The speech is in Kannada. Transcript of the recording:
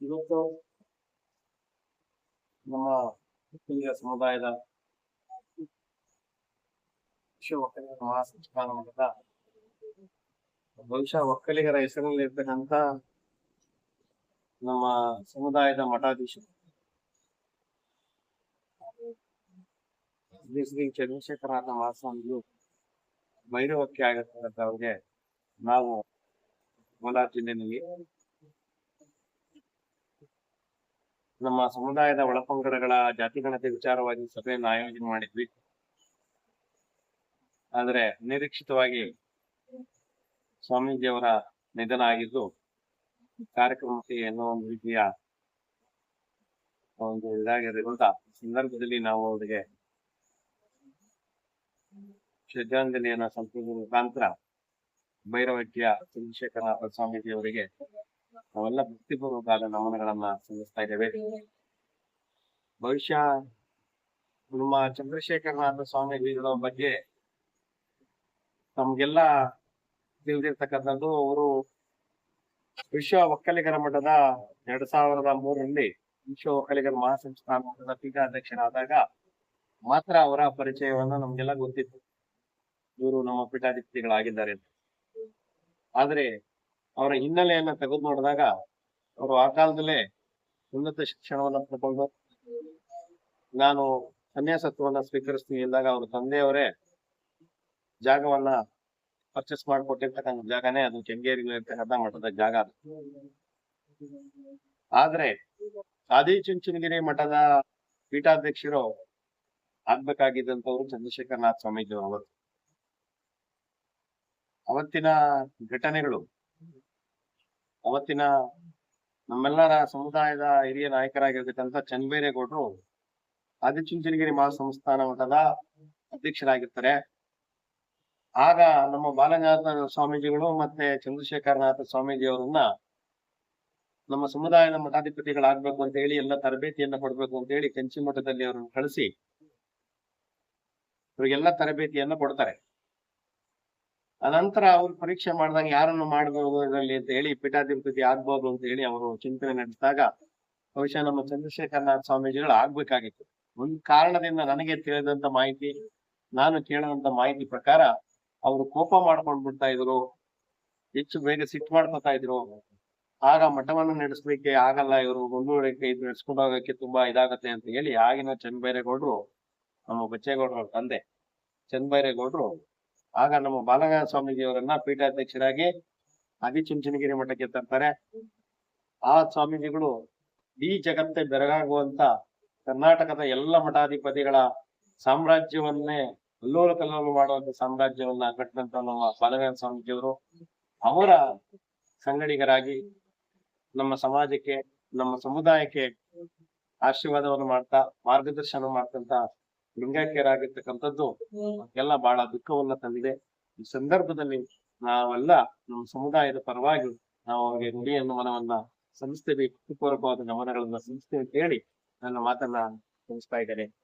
ಇವತ್ತು ನಮ್ಮ ಸಮುದಾಯದ ವಿಶ್ವ ಒಕ್ಕಲಿಗರ ಮಹಾಸಂಸ್ಥಾನ ಮಟ್ಟದ ಬಹುಶಃ ಒಕ್ಕಲಿಗರ ಹೆಸರಿನಲ್ಲಿ ಇರ್ತಕ್ಕಂಥ ನಮ್ಮ ಸಮುದಾಯದ ಮಠಾಧೀಶರು ಶ್ರೀ ಶ್ರೀ ಚಂದ್ರಶೇಖರ ಮಹಾಸ್ವಾಮಿಗಳು ಭೈರವಕ್ಕೆ ಆಗಿರ್ತಕ್ಕಂಥವ್ರಿಗೆ ನಾವು ಕೋಲಾರ ಜಿಲ್ಲೆಯಲ್ಲಿ ನಮ್ಮ ಸಮುದಾಯದ ಒಳಪಂಗಡಗಳ ಜಾತಿಗಣತಿ ವಿಚಾರವಾಗಿ ಸಭೆಯನ್ನು ಆಯೋಜನೆ ಮಾಡಿದ್ವಿ. ಆದರೆ ನಿರೀಕ್ಷಿತವಾಗಿ ಸ್ವಾಮೀಜಿಯವರ ನಿಧನ ಆಗಿದ್ದು, ಕಾರ್ಯಕ್ರಮಕ್ಕೆ ಏನೋ ಒಂದು ರೀತಿಯ ಒಂದು ಇದಾಗಿರೋದ್ರಿಂದ ಸಂದರ್ಭದಲ್ಲಿ ನಾವು ಅವರಿಗೆ ಶ್ರದ್ಧಾಂಜಲಿಯನ್ನ ಸಲ್ಲಿಸುವ ಮುಖಾಂತರ ಭೈರವಜ್ಯ ಚಂದ್ರಶೇಖರ ಸ್ವಾಮೀಜಿ ಅವರಿಗೆ ನಾವೆಲ್ಲ ಭಕ್ತಿಪೂರ್ವಕವಾದ ನಮನಗಳನ್ನ ಸಲ್ಲಿಸ್ತಾ ಇದ್ದೇವೆ. ಬಹುಶಃ ನಮ್ಮ ಚಂದ್ರಶೇಖರನಾಥ ಸ್ವಾಮೀಜಿಗಳ ಬಗ್ಗೆ ನಮ್ಗೆಲ್ಲ ತಿಳಿದಿರ್ತಕ್ಕಂಥದ್ದು, ಅವರು ವಿಶ್ವ ಒಕ್ಕಲಿಗರ ಮಠದ ಎರಡ್ ಸಾವಿರದ ಮೂರರಲ್ಲಿ ವಿಶ್ವ ಒಕ್ಕಲಿಗರ ಮಹಾಸಂಸ್ಥಾನ ಮಠದ ಪೀಠಾಧ್ಯಕ್ಷರಾದಾಗ ಮಾತ್ರ ಅವರ ಪರಿಚಯವನ್ನು ನಮ್ಗೆಲ್ಲ ಗೊತ್ತಿತ್ತು. ಇವರು ನಮ್ಮ ಪೀಠಾಧಿಪತಿಗಳಾಗಿದ್ದಾರೆ ಆದ್ರೆ ಅವರ ಹಿನ್ನೆಲೆಯನ್ನ ತೆಗೆದು ನೋಡಿದಾಗ ಅವರು ಆ ಕಾಲದಲ್ಲೇ ಉನ್ನತ ಶಿಕ್ಷಣವನ್ನ ಪಡ್ಕೊಂಡು ನಾನು ಸನ್ಯಾಸತ್ವವನ್ನ ಸ್ವೀಕರಿಸ್ತೀನಿ ಎಂದಾಗ ಅವ್ರ ತಂದೆಯವರೇ ಜಾಗವನ್ನ ಪರ್ಚೇಸ್ ಮಾಡಿಕೊಟ್ಟಿರ್ತಕ್ಕಂಥ ಜಾಗನೇ ಅದು ಕೆಂಗೇರಿಯಲ್ಲಿ ಇರ್ತಕ್ಕಂಥ ಮಠದ ಜಾಗ ಅದು. ಆದ್ರೆ ಆದಿಚುಂಚನಗಿರಿ ಮಠದ ಪೀಠಾಧ್ಯಕ್ಷರು ಆಗ್ಬೇಕಾಗಿದ್ದಂಥವ್ರು ಚಂದ್ರಶೇಖರನಾಥ ಸ್ವಾಮೀಜಿ ಅವರು ಅವತ್ತಿನ ಘಟನೆಗಳು ಅವತ್ತಿನ ನಮ್ಮೆಲ್ಲರ ಸಮುದಾಯದ ಹಿರಿಯ ನಾಯಕರಾಗಿರ್ತಕ್ಕಂಥ ಚನ್ಬೇರೇಗೌಡರು ಆದಿಚುಂಚನಗಿರಿ ಮಹಾಸಂಸ್ಥಾನ ಮಠದ ಅಧ್ಯಕ್ಷರಾಗಿರ್ತಾರೆ. ಆಗ ನಮ್ಮ ಬಾಲನಾಥ ಸ್ವಾಮೀಜಿಗಳು ಮತ್ತೆ ಚಂದ್ರಶೇಖರನಾಥ ಸ್ವಾಮೀಜಿ ಅವರನ್ನ ನಮ್ಮ ಸಮುದಾಯದ ಮಠಾಧಿಪತಿಗಳಾಗ್ಬೇಕು ಅಂತ ಹೇಳಿ ಎಲ್ಲ ತರಬೇತಿಯನ್ನ ಕೊಡ್ಬೇಕು ಅಂತ ಹೇಳಿ ಕಂಚಿ ಮಠದಲ್ಲಿ ಅವರನ್ನು ಕಳಿಸಿ ಇವರಿಗೆಲ್ಲ ತರಬೇತಿಯನ್ನ ಕೊಡ್ತಾರೆ. ಅನಂತರ ಅವ್ರು ಪರೀಕ್ಷೆ ಮಾಡಿದಾಗ ಯಾರನ್ನು ಮಾಡಬಹುದು ಇದರಲ್ಲಿ ಅಂತ ಹೇಳಿ ಪೀಠಾಧಿಪತಿ ಆಗ್ಬಹುದು ಅಂತ ಹೇಳಿ ಅವರು ಚಿಂತನೆ ನಡೆಸಿದಾಗ ಬಹುಶಃ ನಮ್ಮ ಚಂದ್ರಶೇಖರನಾಥ ಸ್ವಾಮೀಜಿಗಳು ಆಗ್ಬೇಕಾಗಿತ್ತು. ಒಂದು ಕಾರಣದಿಂದ ನನಗೆ ತಿಳಿದಂತ ಮಾಹಿತಿ, ನಾನು ಕೇಳಿದಂತ ಮಾಹಿತಿ ಪ್ರಕಾರ ಅವರು ಕೋಪ ಮಾಡ್ಕೊಂಡ್ ಬಿಡ್ತಾ ಇದ್ರು, ಹೆಚ್ಚು ಬೇಗ ಸಿಟ್ಟು ಮಾಡ್ಕೊತಾ ಇದ್ರು. ಆಗ ಮಠವನ್ನು ನಡೆಸ್ಲಿಕ್ಕೆ ಆಗಲ್ಲ, ಇವರು ಮುಂದೂಡಕ್ಕೆ ಇದು ನಡೆಸ್ಕೊಂಡು ಹೋಗಕ್ಕೆ ತುಂಬಾ ಇದಾಗತ್ತೆ ಅಂತ ಹೇಳಿ ಆಗಿನ ಚನ್ನಬೈರೇಗೌಡರು, ನಮ್ಮ ಬಚ್ಚೇಗೌಡರ ತಂದೆ ಚನ್ನಬೈರೇಗೌಡರು ಆಗ ನಮ್ಮ ಬಾಲಗಂಗಾಧರ ಸ್ವಾಮೀಜಿಯವರನ್ನ ಪೀಠಾಧ್ಯಕ್ಷರಾಗಿ ಆದಿಚುಂಚನಗಿರಿ ಮಠಕ್ಕೆ ತರ್ತಾರೆ. ಆ ಸ್ವಾಮೀಜಿಗಳು ಈ ಜಗತ್ತೇ ಬೆರಗಾಗುವಂತ ಕರ್ನಾಟಕದ ಎಲ್ಲ ಮಠಾಧಿಪತಿಗಳ ಸಾಮ್ರಾಜ್ಯವನ್ನೇ ಅಲ್ಲೋಲ ಕಲ್ಲೋಲು ಮಾಡುವಂತ ಸಾಮ್ರಾಜ್ಯವನ್ನ ಕಟ್ಟಿದಂತ ನಮ್ಮ ಬಾಲಗ ಸ್ವಾಮೀಜಿಯವರು ಅವರ ಸಂಗಡಿಗರಾಗಿ ನಮ್ಮ ಸಮಾಜಕ್ಕೆ, ನಮ್ಮ ಸಮುದಾಯಕ್ಕೆ ಆಶೀರ್ವಾದವನ್ನು ಮಾಡ್ತಾ, ಮಾರ್ಗದರ್ಶನ ಮಾಡ್ತಂತ ಲಿಂಗೈಕ್ಯರಾಗಿರ್ತಕ್ಕಂಥದ್ದು ಎಲ್ಲ ಬಹಳ ದುಃಖವನ್ನ ತಂದಿದೆ. ಈ ಸಂದರ್ಭದಲ್ಲಿ ನಾವೆಲ್ಲ ನಮ್ಮ ಸಮುದಾಯದ ಪರವಾಗಿ ನಾವು ಅವರಿಗೆ ನುಡಿಯನ್ನು ಮನವನ್ನ ಸಂಸ್ಥೆಗೆ ಪೂರ್ವಕವಾದ ಗಮನಗಳನ್ನ ಸಂಸ್ಥೆ ಅಂತ ಹೇಳಿ ನನ್ನ ಮಾತನ್ನ ಮುಗಿಸ್ತಾ ಇದ್ದೇನೆ.